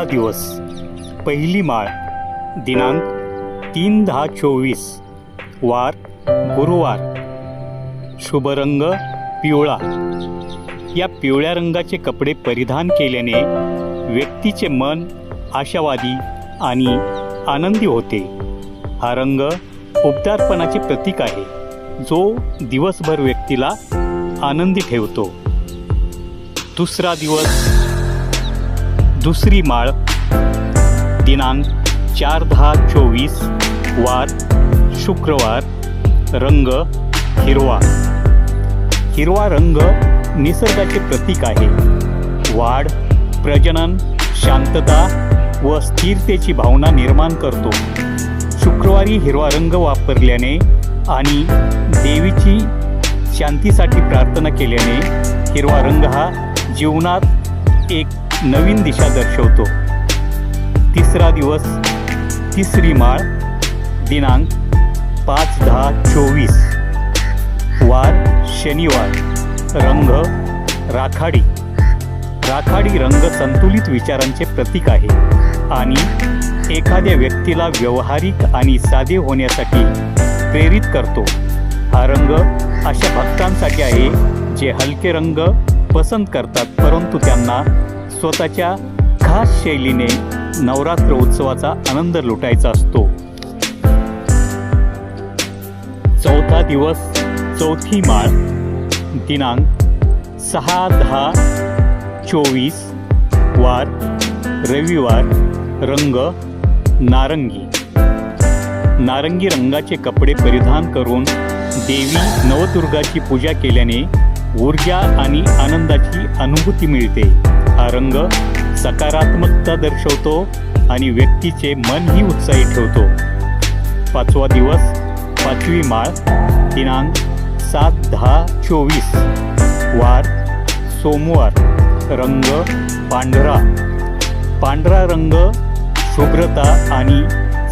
पहिला दिवस पहिली माळ दिनांक तीन दहा चोवीस वार गुरुवार. शुभ रंग पिवळा. या पिवळ्या रंगाचे कपडे परिधान केल्याने व्यक्तीचे मन आशावादी आणि आनंदी होते. हा रंग उबदारपणाचे प्रतीक आहे जो दिवसभर व्यक्तीला आनंदी ठेवतो. दुसरा दिवस दुसरी माळ. दिनांक चार दहा चोवीस वार शुक्रवार रंग हिरवा. हिरवा रंग निसर्गाचे प्रतीक आहे. वाढ प्रजनन शांतता व स्थिरतेची भावना निर्माण करतो. शुक्रवारी हिरवा रंग वापरल्याने आणि देवीची शांतीसाठी प्रार्थना केल्याने हिरवा रंग हा जीवनात एक नवीन दिशा दर्शवतो. तिसरा दिवस तिसरी माळ दिनांक पाच दहा चोवीस. वार शनिवार. रंग राखाडी. राखाडी रंग संतुलित विचारांचे प्रतीक आहे आणि एखाद्या व्यक्तीला व्यवहारिक आणि साधे होण्यासाठी प्रेरित करतो. हा रंग अशा भक्तांसाठी आहे जे हलके रंग पसंत करतात परंतु त्यांना स्वतःच्या खास शैलीने नवरात्र उत्सवाचा आनंद लुटायचा असतो. चौथा दिवस चौथी माळ दिनांक सहा दहा चोवीस वार रविवार रंग नारंगी. नारंगी रंगाचे कपडे परिधान करून देवी नवदुर्गाची पूजा केल्याने ऊर्जा आणि आनंदाची अनुभूती मिळते. हा रंग सकारात्मकता दर्शवतो आणि व्यक्तीचे मनही उत्साही ठेवतो. पाचवा दिवस पाचवी माळ दिनांक सात दहा चोवीस. वार सोमवार रंग पांढरा. पांढरा रंग शुभ्रता आणि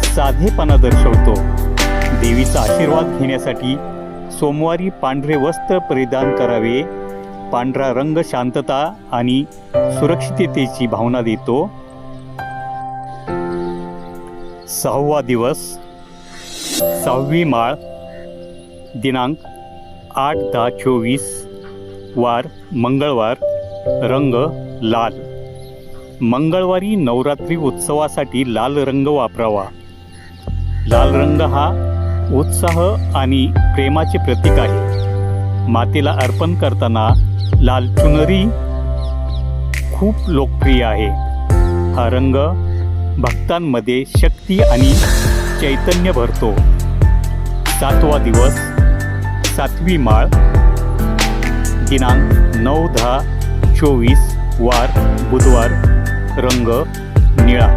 साधेपणा दर्शवतो. देवीचा आशीर्वाद घेण्यासाठी सोमवारी पांढरे वस्त्र परिधान करावे. पांढरा रंग शांतता आणि सुरक्षिततेची भावना देतो. सहावा दिवस सहावी माळ दिनांक आठ दहा चोवीस वार मंगळवार रंग लाल. मंगळवारी नवरात्री उत्सवासाठी लाल रंग वापरावा. लाल रंग हा उत्साह आणि प्रेमाचे प्रतीक आहे. मातेला अर्पण करताना लाल चुनरी खूप लोकप्रिय आहे. हा रंग भक्तांमध्ये शक्ती आणि चैतन्य भरतो. सातवा दिवस सातवी माळ दिनांक नऊ दहा चोवीस वार बुधवार रंग निळा.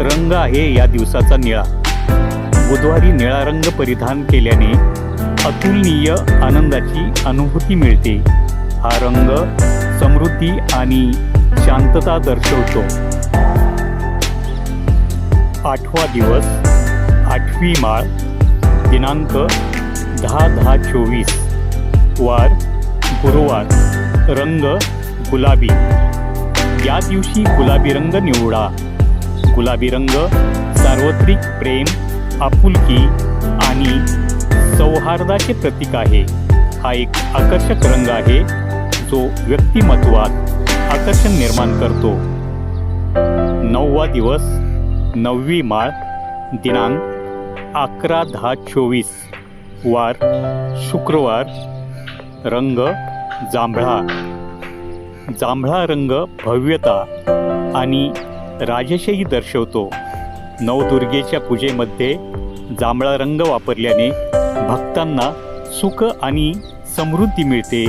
रंग आहे या दिवसाचा निळा. बुधवारी निळा रंग परिधान केल्याने अतुलनीय आनंदाची अनुभूती मिळते. हा रंग समृद्धी आणि शांतता दर्शवतो. आठवा दिवस आठवी माळ दिनांक दहा दहा चोवीस. वार गुरुवार. रंग गुलाबी. या दिवशी गुलाबी रंग निवडा. गुलाबी रंग सार्वत्रिक प्रेम आपुलकी आणि सौहार्दाचे प्रतीक आहे. हा एक आकर्षक रंग आहे जो व्यक्तिमत्वात आकर्षण निर्माण करतो. नववा दिवस नववी माळ दिनांक अकरा दहा चोवीस वार शुक्रवार रंग जांभळा. जांभळा रंग भव्यता आणि राजशाही दर्शवतो. नवदुर्गेच्या पूजेमध्ये जांभळा रंग वापरल्याने भक्तांना सुख आणि समृद्धी मिळते.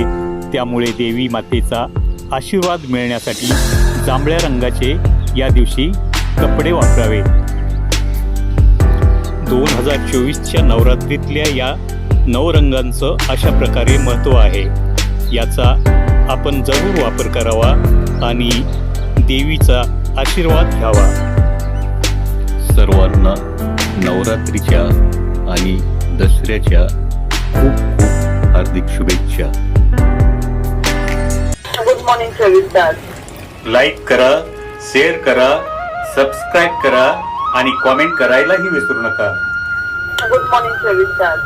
त्यामुळे देवी मातेचा आशीर्वाद मिळण्यासाठी जांभळ्या रंगाचे या दिवशी कपडे वापरावे. दोन हजार चोवीसच्या नवरात्रीतल्या या नऊ रंगांचं अशा प्रकारे महत्त्व आहे. याचा आपण जरूर वापर करावा आणि देवीचा आशीर्वाद घ्यावा. सर्वांना नवरात्रीच्या आणि दसऱ्याच्या खूप खूप हार्दिक शुभेच्छा. गुड मॉर्निंग चोवीस तास लाईक करा शेअर करा सबस्क्राईब करा आणि कॉमेंट करायलाही विसरू नका. गुड मॉर्निंग चोवीस तास